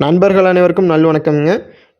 நண்பர்கள் அனைவருக்கும் நல்வணக்கம்ங்க.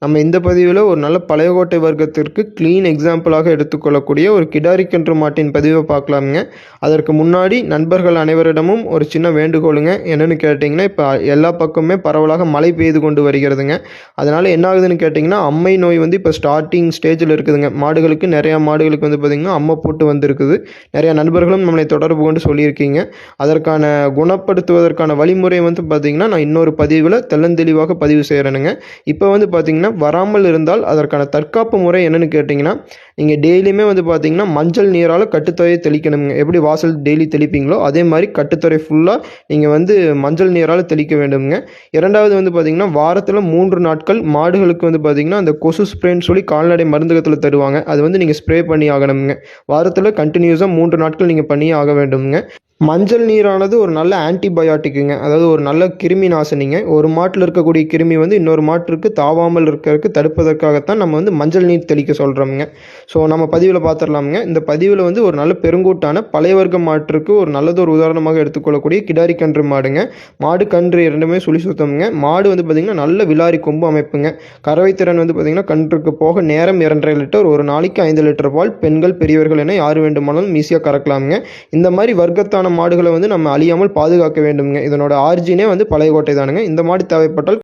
நம்ம இந்த பதிவில் ஒரு நல்ல பழையகோட்டை வர்க்கத்திற்கு க்ளீன் எக்ஸாம்பிளாக எடுத்துக்கொள்ளக்கூடிய ஒரு கிடாரி கன்று மாட்டின் பதிவை பார்க்கலாமுங்க. அதற்கு முன்னாடி நண்பர்கள் அனைவரிடமும் ஒரு சின்ன வேண்டுகோளுங்க. என்னென்னு கேட்டிங்கன்னா இப்போ எல்லா பக்கமுமே பரவலாக மழை பெய்து கொண்டு வருகிறதுங்க. அதனால் என்ன ஆகுதுன்னு கேட்டிங்கன்னா அம்மை நோய் வந்து இப்போ ஸ்டார்டிங் ஸ்டேஜில் இருக்குதுங்க. மாடுகளுக்கு நிறையா மாடுகளுக்கு வந்து பார்த்திங்கன்னா அம்மை போட்டு வந்திருக்குது. நிறையா நண்பர்களும் நம்மளை தொடர்பு கொண்டு சொல்லியிருக்கீங்க. அதற்கான குணப்படுத்துவதற்கான வழிமுறை வந்து பார்த்திங்கன்னா நான் இன்னொரு பதிவில் தெள்ளந்தெளிவாக பதிவு செய்கிறேனுங்க இப்போ வந்து பார்த்திங்கன்னா வராமல் இருந்தால் அதற்கான தற்காப்பு முறை என்னென்னு கேட்டிங்கன்னா நீங்கள் டெய்லியுமே வந்து பார்த்திங்கன்னா மஞ்சள் நீரால் கட்டுத்தொகையை தெளிக்கணுங்க எப்படி வாசல் டெய்லி தெளிப்பீங்களோ அதே மாதிரி கட்டுத்தொகை ஃபுல்லாக நீங்கள் வந்து மஞ்சள் நீரால் தெளிக்க வேண்டும்ங்க. இரண்டாவது வந்து பார்த்திங்கன்னா வாரத்தில் மூன்று நாட்கள் மாடுகளுக்கு வந்து பார்த்திங்கன்னா அந்த கொசு ஸ்ப்ரேன்னு சொல்லி கால்நடை மருந்தகத்தில் தருவாங்க. அது வந்து நீங்கள் ஸ்ப்ரே பண்ணி ஆகணுங்க வாரத்தில் கண்டினியூஸாக மூன்று நாட்கள் நீங்கள் பண்ணியே ஆக வேண்டும்ங்க. மஞ்சள் நீரானது ஒரு நல்ல ஆன்டிபயாட்டிக்குங்க. அதாவது ஒரு நல்ல கிருமி நாசினிங்க. ஒரு மாட்டில் இருக்கக்கூடிய கிருமி வந்து இன்னொரு மாட்டிற்கு தாவாமல் இருக்கிறதுக்கு தடுப்பதற்காகத்தான் நம்ம வந்து மஞ்சள் நீர் தெளிக்க சொல்கிறோமுங்க ஸோ நம்ம பதிவில் பார்த்துடலாமுங்க இந்த பதிவில் வந்து ஒரு நல்ல பெருங்கூட்டான பழைய வர்க்க மாட்டிற்கு ஒரு நல்லது ஒரு உதாரணமாக எடுத்துக்கொள்ளக்கூடிய கிடாரி கன்று மாடுங்க. மாடு கன்று இரண்டுமே சுழி சுத்தமுங்க. மாடு வந்து பார்த்திங்கன்னா நல்ல விலாரி கொம்பு அமைப்புங்க. கறவை திறன் வந்து பார்த்திங்கன்னா கன்றுக்கு போக நேரம் இரண்டரை லிட்டர் ஒரு நாளைக்கு ஐந்து லிட்டர் பால் பெண்கள் பெரியவர்கள் என யார் வேண்டுமானாலும் ஈஸியாக கறக்கலாமுங்க. இந்த மாதிரி வர்க்கத்தான மாடுகளை வந்து நம்ம அழியாமல் பாதுகாக்க வேண்டும்ங்க. இதனோட ஆர்ஜினே வந்து பழைய கோட்டை தானுங்க இந்த மாடு தேவைப்பட்டால்